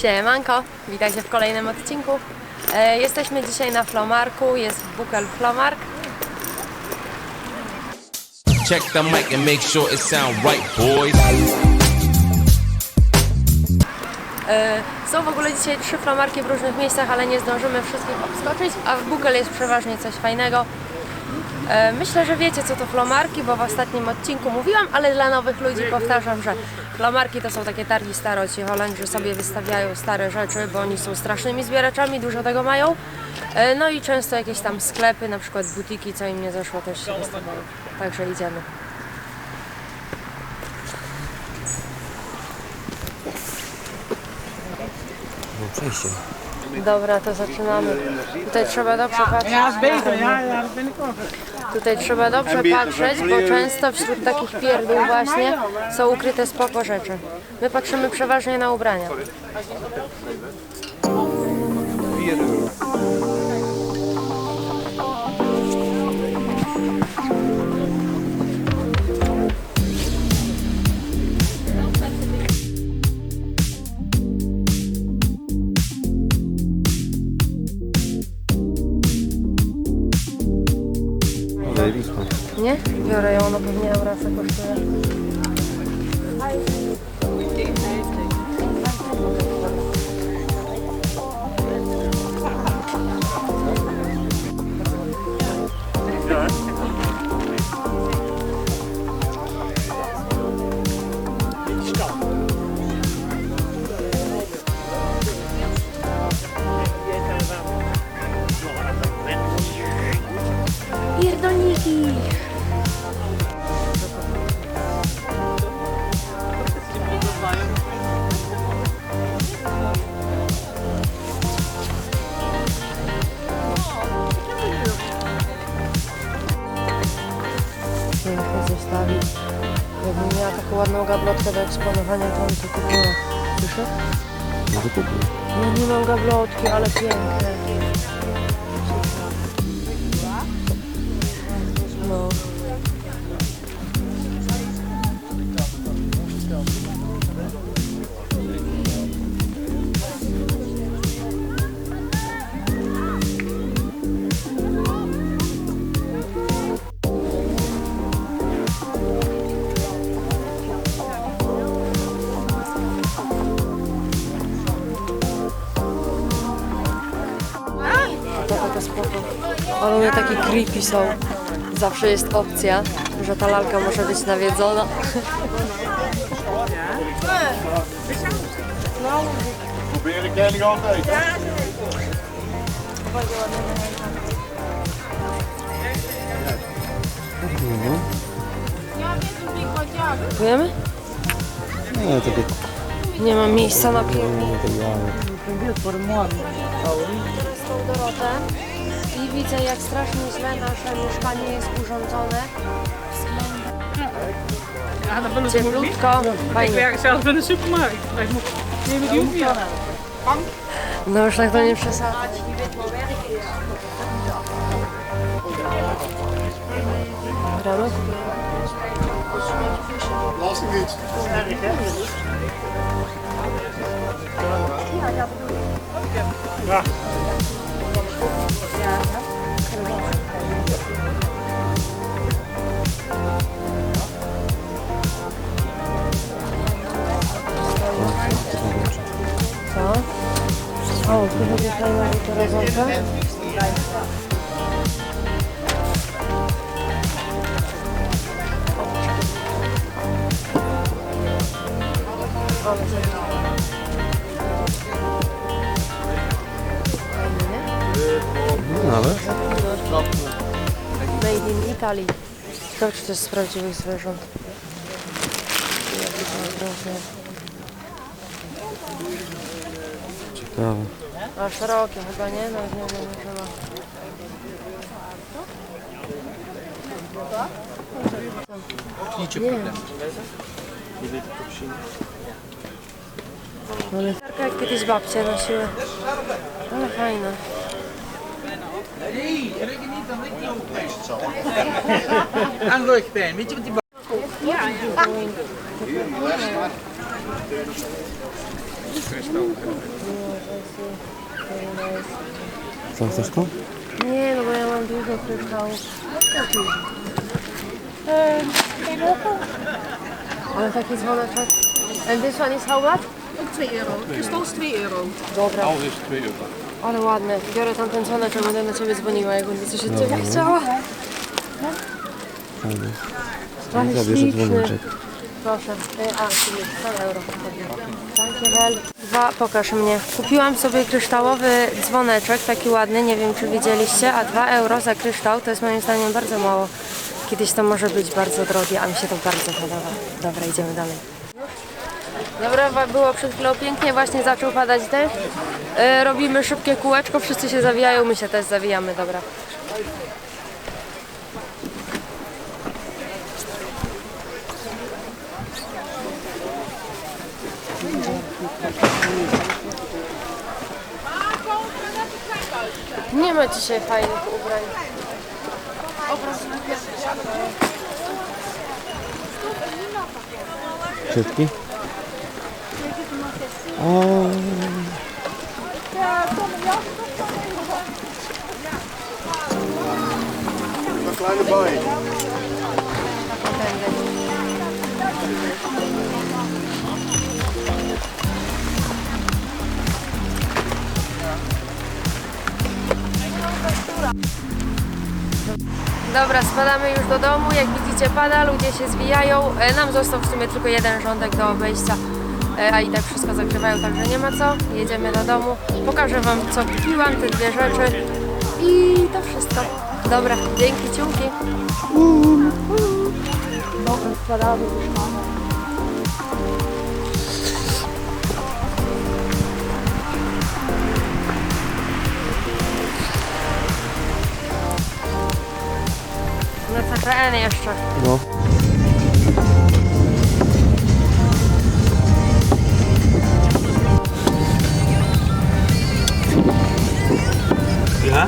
Siemanko, witajcie w kolejnym odcinku. E, jesteśmy dzisiaj na Flomarku, jest Bukel Flomark. Check the mic and make sure it sound right, boys. E, są w ogóle dzisiaj trzy Flomarki w różnych miejscach, ale nie zdążymy wszystkich obskoczyć, a w Bukel jest przeważnie coś fajnego. E, myślę, że wiecie co to Flomarki, bo w ostatnim odcinku mówiłam, ale dla nowych ludzi powtarzam, że Flomarki to są takie targi staroci. Holendrzy sobie wystawiają stare rzeczy, bo oni są strasznymi zbieraczami, dużo tego mają. E, No i często jakieś tam sklepy, na przykład butiki, co im nie zeszło też się wystawiają. Także idziemy. No przejście. Dobra, to zaczynamy. Tutaj trzeba dobrze patrzeć. Ja. Ja, ja, ben ik ook. Tutaj trzeba dobrze patrzeć, bo często wśród takich pierdół właśnie są ukryte spoko rzeczy. My patrzymy przeważnie na ubrania. Nie? Biorę ją, no pewnie Eurasa kosztuje. Gablotkę do eksponowania, to bym to kupiła. Słyszę? Może kupuj. No nie mam gablotki, ale piękne. No. Creepy są. Zawsze jest opcja, że ta lalka może być nawiedzona. Kupujemy? Nie, takie Nie mam miejsca na pięknie. morgen. z tą Dorotę widzę jak strasznie źle nasze mieszkanie jest urządzone. Ja, willen ze niet. Cieplutko, Ik fajnie. werk zelf in de supermarkt. Ik moet neem ik die ja. No już tak to nie przesadzać. Lastig niet. Co? Italy. Ciekawe, czy to jest z prawdziwych zwierząt. Ciekawe. A szerokie chyba, nie? No, nie, nie, nie, chyba. Nie. Ale jak kiedyś babcie nosiły. Ale fajne. En rugpijn. Weet je wat die Hier, die les maar. Co, chcesz to? Nie, no bo ja mam dużo kryształów. Ale taki dzwoneczek. And this one is how much? Ook 2 euro. Kristal is 2 euro. Dobra. Ale ładny. Biorę tam ten dzwoneczek, będę na ciebie dzwoniła, jak będę coś od ciebie chciała. Fajnie. Ale Zabierz śliczny. dzwoneczek. Proszę. E, A, czyli 100 euro. Dankjewel. Dwa, pokaż mnie. Kupiłam sobie kryształowy dzwoneczek, taki ładny, nie wiem czy widzieliście, a 2 euro za kryształ to jest moim zdaniem bardzo mało. Kiedyś to może być bardzo drogie, a mi się to bardzo podoba. Dobra, idziemy dalej. Dobra, było przed chwilą pięknie, właśnie zaczął padać deszcz. E, robimy szybkie kółeczko, wszyscy się zawijają, my się też zawijamy, dobra. Nie ma dzisiaj fajnych ubrań. Wszystki? O, Baai. Dobra, spadamy już do domu. Jak widzicie, pada, ludzie się zwijają. E, Nam został w sumie tylko jeden rządek do obejścia, a i tak wszystko zakrywają, także nie ma co. Jedziemy do domu. Pokażę Wam, co kupiłam, te dwie rzeczy i to wszystko. Dobra, dzięki, ciunki. Dobra, spadamy już. Na CPN jeszcze. no. Ile?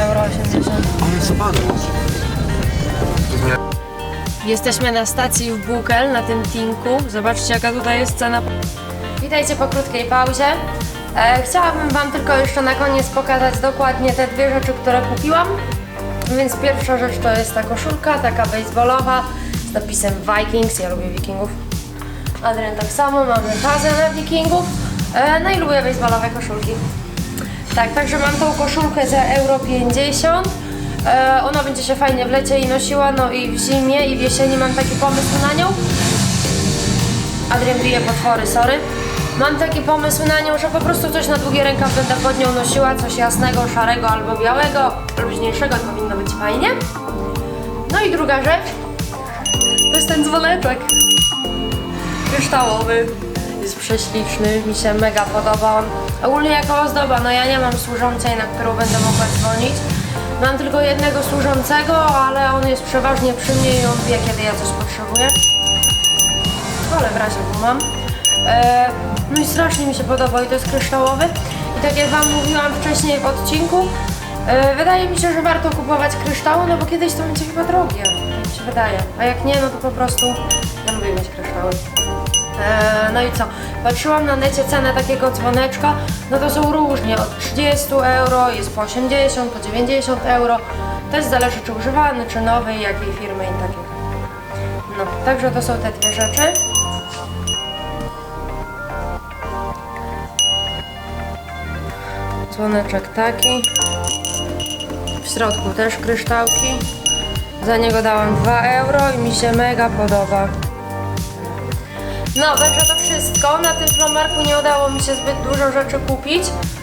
Euro 80. Ale spadło. Jesteśmy na stacji w Bukel, na tym tinku. Zobaczcie, jaka tutaj jest cena. Witajcie po krótkiej pauzie. E, chciałabym Wam tylko jeszcze na koniec pokazać dokładnie te dwie rzeczy, które kupiłam. Więc pierwsza rzecz to jest ta koszulka, taka baseballowa z napisem Vikings. Ja lubię Wikingów. Adrian tak samo, mamy bazę na Wikingów. E, no i lubię baseballowe koszulki. Tak, także mam tą koszulkę za euro 50. E, ona będzie się fajnie w lecie i nosiła, no i w zimie i w jesieni mam taki pomysł na nią. Adrian bije potwory, sorry. Mam taki pomysł na nią, że po prostu coś na długie rękaw będę pod nią nosiła, coś jasnego, szarego albo białego, luźniejszego i powinno być fajnie. No i druga rzecz, to jest ten dzwoneczek kryształowy. Jest prześliczny, mi się mega podoba. Ogólnie jako ozdoba, no ja nie mam służącej, na którą będę mogła dzwonić. Mam tylko jednego służącego, ale on jest przeważnie przy mnie i on wie, kiedy ja coś potrzebuję. Ale w razie go mam. E, no i strasznie mi się podoba i to jest kryształowy. I tak jak Wam mówiłam wcześniej w odcinku, e, wydaje mi się, że warto kupować kryształy, no bo kiedyś to będzie chyba drogie. Mi się wydaje. A jak nie, no to po prostu ja lubię mieć kryształy. E, No i co? Patrzyłam na necie cenę takiego dzwoneczka, no to są różnie, od 30 euro, jest po 80, po 90 euro. Też zależy czy używany, czy nowy, jakiej firmy i takiego. No, także to są te dwie rzeczy. Dzwoneczek taki. W środku też kryształki. Za niego dałam 2 euro i mi się mega podoba. No, także to wszystko. Na tym flomarku nie udało mi się zbyt dużo rzeczy kupić.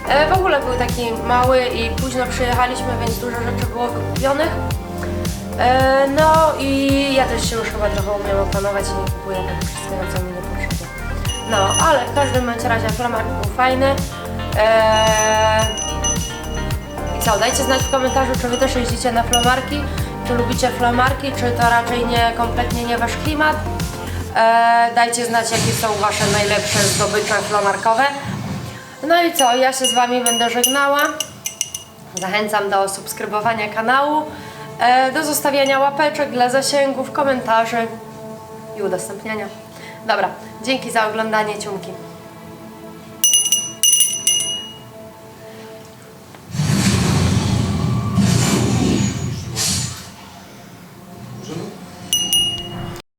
E, w ogóle był taki mały i późno przyjechaliśmy, więc dużo rzeczy było wykupionych. E, no i ja też się już chyba trochę umiem opanować i nie kupuję tego wszystkiego, co mi nie potrzeba. No, ale w każdym razie flomark był fajny. E, co, dajcie znać w komentarzu, czy wy też jeździcie na flomarki, czy lubicie flomarki, czy to raczej nie, kompletnie nie wasz klimat. E, dajcie znać, jakie są Wasze najlepsze zdobycze flomarkowe. No i co, ja się z Wami będę żegnała. Zachęcam do subskrybowania kanału, e, do zostawiania łapeczek dla zasięgów, komentarzy i udostępniania. Dobra, dzięki za oglądanie, ciumki.